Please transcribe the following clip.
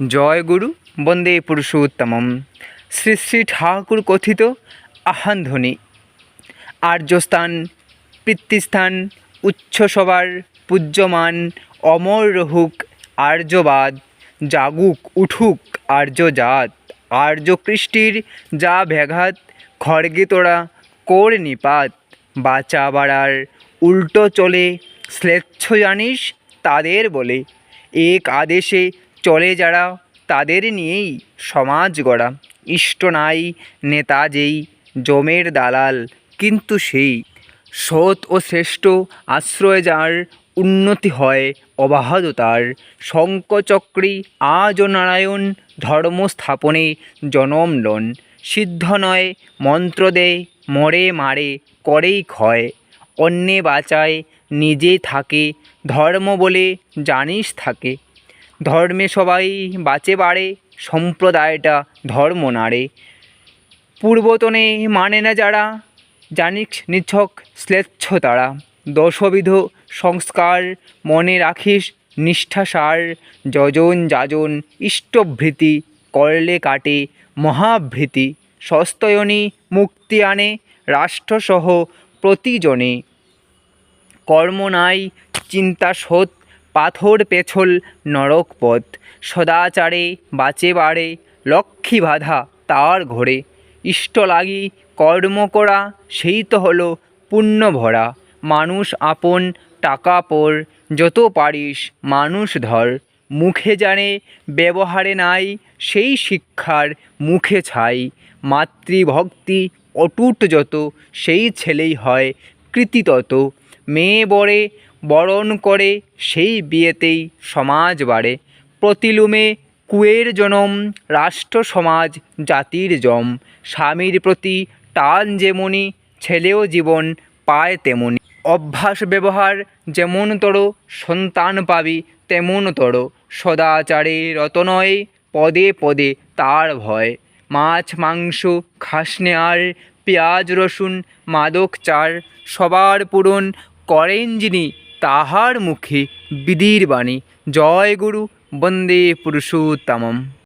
জয় গুরু, বন্দে পুরুষোত্তমম। শ্রী শ্রী ঠাকুর কথিত আহ্বানধ্বনি আর্যস্থান, পিতৃস্থান উচ্চসবার পূজ্যমান, অমর রহুক, আর্যবাদ, জাগুক, উঠুক, আর্যজাত আর্য কৃষ্টির যা ব্যাঘাত, খড়গে তোরা কোর নিপাত, বাঁচা বাড়ার, উল্টো চলে শ্লেচ্ছ জানিস তাদের বলে। এক আদেশে চলে যারা, তাদের নিয়েই সমাজ গড়া। ইষ্ট নাই, নেতা যেই, জমের দালাল কিন্তু সেই। সৎ ও শ্রেষ্ঠ আশ্রয় যার, উন্নতি হয় অবাধ তার শঙ্কচক্রী আজ নারায়ণ ধর্ম স্থাপনে জনম লন। সিদ্ধ নয়, মন্ত্র দেয়, মরে মারে, করেই ক্ষয়। অন্যে বাঁচায়, নিজে থাকে, ধর্ম বলে জানিস থাকে। ধর্মে সবাই বাঁচে বাড়ে, সম্প্রদায়টা ধর্ম নাড়ে। পূর্বতনে মানে না যারা জানিস নিছক শ্লেচ্ছ তারা। দশবিধ সংস্কার মনে রাখিস নিষ্ঠাসার যজন যাজন, ইষ্টভৃতি, করলে কাটে, মহাভৃতি, সস্তয়নী মুক্তি আনে, রাষ্ট্রসহ প্রতিজনে। কর্ম নাই, চিন্তা সৎ পাথর পেছল নরক পথ। সদাচারে বাঁচে বাড়ে লক্ষ্মী বাধা তার ঘরে। ইষ্ট লাগি কর্ম করা, সেই তো হলো পুণ্য ভরা। মানুষ আপন টাকা পর, যত পারিস মানুষ ধর। মুখে জানে ব্যবহারে নাই, সেই শিক্ষার মুখে ছাই। মাতৃভক্তি অটুট যত, সেই ছেলেই হয় কৃতিতত। মেয়ে বরে বরণ করে, সেই বিয়েতেই সমাজ বাড়ে। প্রতিলুমে কুয়ের জনম, রাষ্ট্র সমাজ, জাতির জম। স্বামীর প্রতি টান যেমনি, ছেলেও জীবন পায় তেমনি। অভ্যাস ব্যবহার যেমনতর, সন্তান পাবি তেমনতর। সদাচারে রত নয়, পদে পদে তার ভয়। মাছ, মাংস, খাসনে আর পেঁয়াজ, রসুন, মাদক, চার, সবার পূরণ করেন যিনি তাহার মুখে বিধির বাণী। জয় গুরু বন্দে পুরুষোত্তমম।